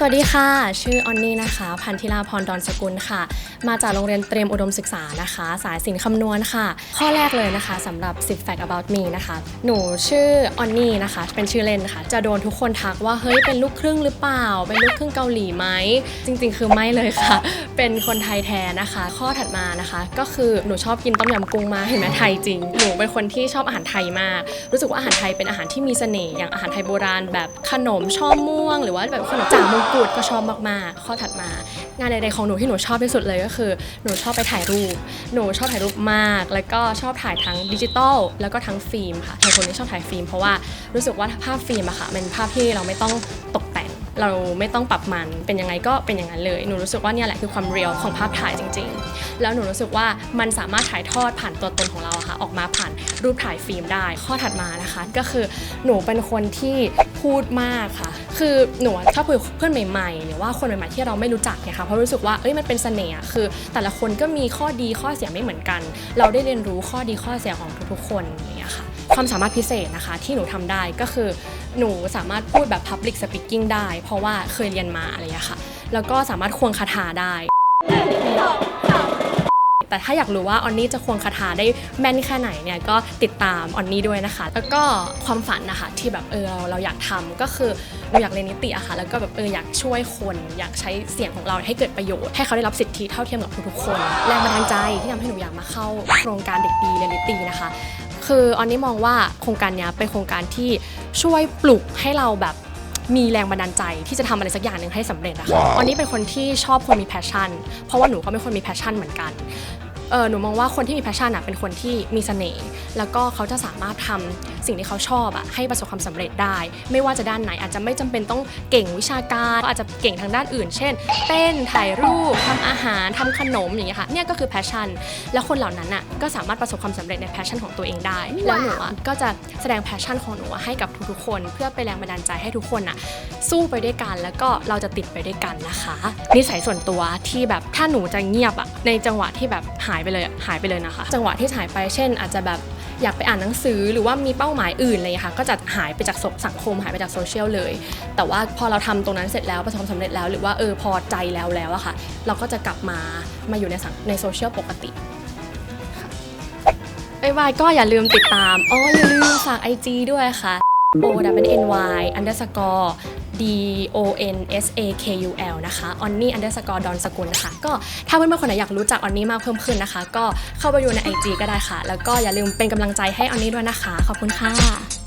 สวัสดีค่ะ ชื่อออนนี่นะคะ พันธิลาพรดอนสกุลค่ะ มาจากโรงเรียนเตรียมอุดมศึกษานะคะ สายศิลป์คำนวณค่ะ ข้อแรกเลยนะคะสำหรับ 10 fact about me นะคะ หนูชื่อออนนี่นะคะ เป็นชื่อเล่นค่ะ จะโดนทุกคนทักว่า เฮ้ย เป็นลูกครึ่งหรือเปล่า เป็นลูกครึ่งเกาหลีไหม จริง ๆ คือไม่เลยค่ะ เป็นคนไทยแท้นะคะ ข้อถัดมานะคะ ก็คือหนูชอบกินต้มยำกุ้งมาเห็นไหมไทยจริง หนูเป็นคนที่ชอบอาหารไทยมาก รู้สึกว่าอาหารไทยเป็นอาหารที่มีเสน่ห์อย่างอาหารไทยโบราณแบบขนมช่อม่วง หรือว่าแบบขนมจ่ามงกูดก็ชอบมากๆ ข้อถัดมา งานใดๆของหนูที่หนูชอบที่สุดเลยก็คือ หนูชอบไปถ่ายรูป หนูชอบถ่ายรูปมาก แล้วก็ชอบถ่ายทั้งดิจิตอลแล้วก็ทั้งฟิล์มค่ะเป็นคนที่ชอบถ่ายฟิล์มเพราะว่ารู้สึกว่าภาพฟิล์มอะค่ะเป็นภาพที่เราไม่ต้องตกแต่ง เราไม่ต้องปรับมันเป็นยังไงก็เป็นอย่างนั้นเลยหนูรู้สึกว่าเนี่ยแหละคือความเรียลของภาพถ่ายจริง ๆ แล้วหนูรู้สึกว่ามันสามารถถ่ายทอดผ่านตัวตนของเราค่ะออกมาผ่านรูปถ่ายฟิล์มได้ ข้อถัดมานะคะ ก็คือหนูเป็นคนที่พูดมากค่ะ คือหนูชอบคุยกับเพื่อนใหม่ๆหรือว่าคนใหม่ๆที่เราไม่รู้จักเนี่ยค่ะเพราะรู้สึกว่าเอ้ยมันเป็นเสน่ห์อะคือ แต่ละคนก็มีข้อดีข้อเสียไม่เหมือนกัน เราได้เรียนรู้ข้อดีข้อเสียของทุกๆคนอย่างเงี้ยค่ะ ความสามารถพิเศษนะคะที่หนูทำได้ก็คือหนูสามารถพูดแบบ Public Speaking ได้ เพราะว่าเคยเรียนมาอะไรอย่างค่ะ แล้วก็สามารถควงคาถาได้แต่ถ้าอยากรู้ว่าออนนี่จะควงคาถาได้แม่นแค่ไหนเนี่ยก็ติดตามออนนี่ด้วยนะคะ แล้วก็ความฝันนะคะที่แบบเออเราเราอยากทำก็คือเราอยากเรียนนิติอะค่ะ แล้วก็แบบเอออยากช่วยคน อยากใช้เสียงของเราให้เกิดประโยชน์ให้เขาได้รับสิทธิเท่าเทียมกับทุกๆคน แรงบันดาลใจที่ทำให้หนูอยากมาเข้าโครงการเด็กดีเรียนนิตินะคะ คือออนนี่มองว่าโครงการเนี้ยเป็นโครงการที่ช่วยปลุกให้เราแบบมีแรงบันดาลใจที่จะทำอะไรสักอย่างหนึ่งให้สำเร็จอะค่ะออนนี่เป็นคนที่ชอบคนมีแพชชั่น เพราะว่าหนูก็เป็นคนมีแพชชั่นเหมือนกัน เออหนูมองว่าคนที่มีแพชชั่นอะเป็นคนที่มีเสน่ห์แล้วก็เขาจะสามารถทำสิ่งที่เขาชอบอะให้ประสบความสำเร็จได้ ไม่ว่าจะด้านไหนอาจจะไม่จำเป็นต้องเก่งวิชาการก็อาจจะเก่งทางด้านอื่น เช่น เต้นถ่ายรูปทำอาหารทำขนมอย่างเงี้ยค่ะเนี่ยก็คือแพชชั่น แล้วคนเหล่านั้นอะก็สามารถประสบความสำเร็จในแพชชั่นของตัวเองได้ แล้วหนูอะก็จะแสดงแพชชั่นของหนูอะให้กับทุกๆคน เพื่อเป็นแรงบันดาลใจให้ทุกคนอะสู้ไปด้วยกัน แล้วก็เราจะติดไปด้วยกันนะคะนิสัยส่วนตัวที่แบบถ้าหนูจะเงียบอะในจังหวะที่แบบหายายไปเลยหายไปเลยนะคะ จังหวะที่หายไปเช่น อาจจะแบบอยากไปอ่านหนังสือหรือว่ามีเป้าหมายอื่นอะไรอย่างเงี้ยค่ะก็จะหายไปจากสังคมหายไปจากโซเชียลเลย แต่ว่าพอเราทำตรงนั้นเสร็จแล้วประสบความสำเร็จแล้ว หรือว่าเออพอใจแล้วแล้วอะค่ะ เราก็จะกลับมามาอยู่ในสังในโซเชียลปกติค่ะไอวายก็อย่าลืมติดตามอ๋ออย่าลืมฝาก IG ด้วยค่ะ o w n y underscore d o n s a k u l นะคะ onny underscore ดอนสกุลค่ะ ก็ถ้าเพื่อนๆคนไหนอยากรู้จักออนนี่มากเพิ่มขึ้นนะคะ ก็เข้าไปดูใน IG ก็ได้ค่ะ แล้วก็อย่าลืมเป็นกำลังใจให้ออนนี่ด้วยนะคะ ขอบคุณค่ะ